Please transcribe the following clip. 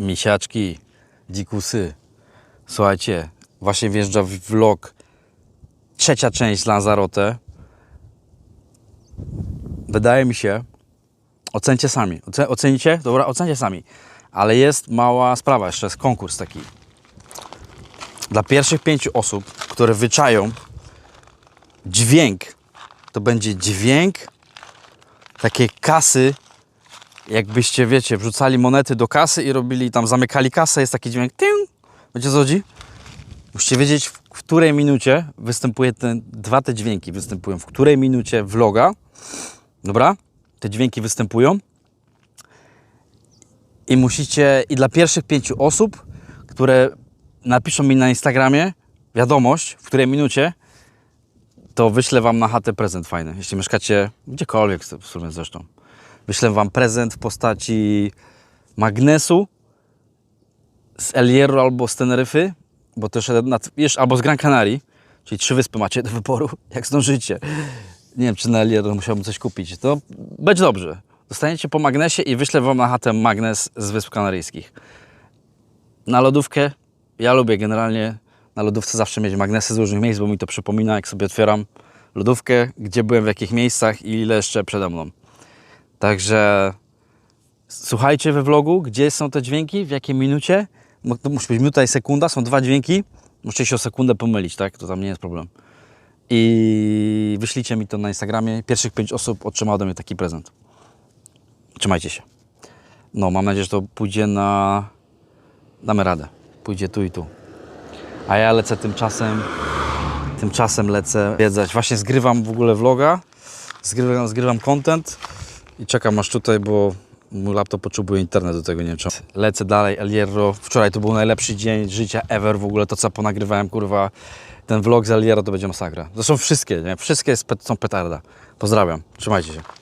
Misiaczki, dzikusy. Słuchajcie, właśnie wjeżdża w vlog trzecia część Lanzarote. Wydaje mi się, ocencie sami. Oce, ocenicie? Dobra, ocencie sami. Ale jest mała sprawa, jeszcze jest konkurs taki. Dla pierwszych pięciu osób, które wyczają dźwięk, to będzie dźwięk takiej kasy, jakbyście, wiecie, wrzucali monety do kasy i robili tam, zamykali kasę, jest taki dźwięk, ting. Wiecie co chodzi? Musicie wiedzieć, w której minucie występuje ten, dwa te dźwięki występują, w której minucie vloga, dobra? Te dźwięki występują i musicie, i dla pierwszych pięciu osób, które napiszą mi na Instagramie wiadomość, w której minucie, to wyślę Wam na chatę prezent fajny. Jeśli mieszkacie gdziekolwiek w sumie zresztą. Wyślę Wam prezent w postaci magnesu z El Hierro albo z Teneryfy, bo też nad, jeszcze, albo z Gran Canaria, czyli trzy wyspy macie do wyboru, jak zdążycie. Nie wiem, czy na El Hierro musiałbym coś kupić. To będzie dobrze. Dostaniecie po magnesie i wyślę Wam na chatę magnes z Wysp Kanaryjskich. Na lodówkę, ja lubię generalnie na lodówce zawsze mieć magnesy z różnych miejsc, bo mi to przypomina, jak sobie otwieram lodówkę, gdzie byłem, w jakich miejscach i ile jeszcze przede mną. Także słuchajcie we vlogu, gdzie są te dźwięki, w jakiej minucie. To musi być minuta i sekunda, są dwa dźwięki. Musicie się o sekundę pomylić, tak? To tam nie jest problem. I wyślijcie mi to na Instagramie. Pierwszych pięć osób otrzyma ode mnie taki prezent. Trzymajcie się. No, mam nadzieję, że to pójdzie na... Damy radę. Pójdzie tu i tu. A ja lecę tymczasem... Tymczasem lecę wiedzać. Właśnie zgrywam w ogóle vloga. Zgrywam, zgrywam content. I czekam aż tutaj, bo mój laptop potrzebuje internet do tego, nie wiem czemu. Lecę dalej, El Hierro. Wczoraj to był najlepszy dzień życia ever w ogóle. To, co ponagrywałem, kurwa, ten vlog z El Hierro to będzie masakra. Zresztą wszystkie, nie? Wszystkie są petarda. Pozdrawiam. Trzymajcie się.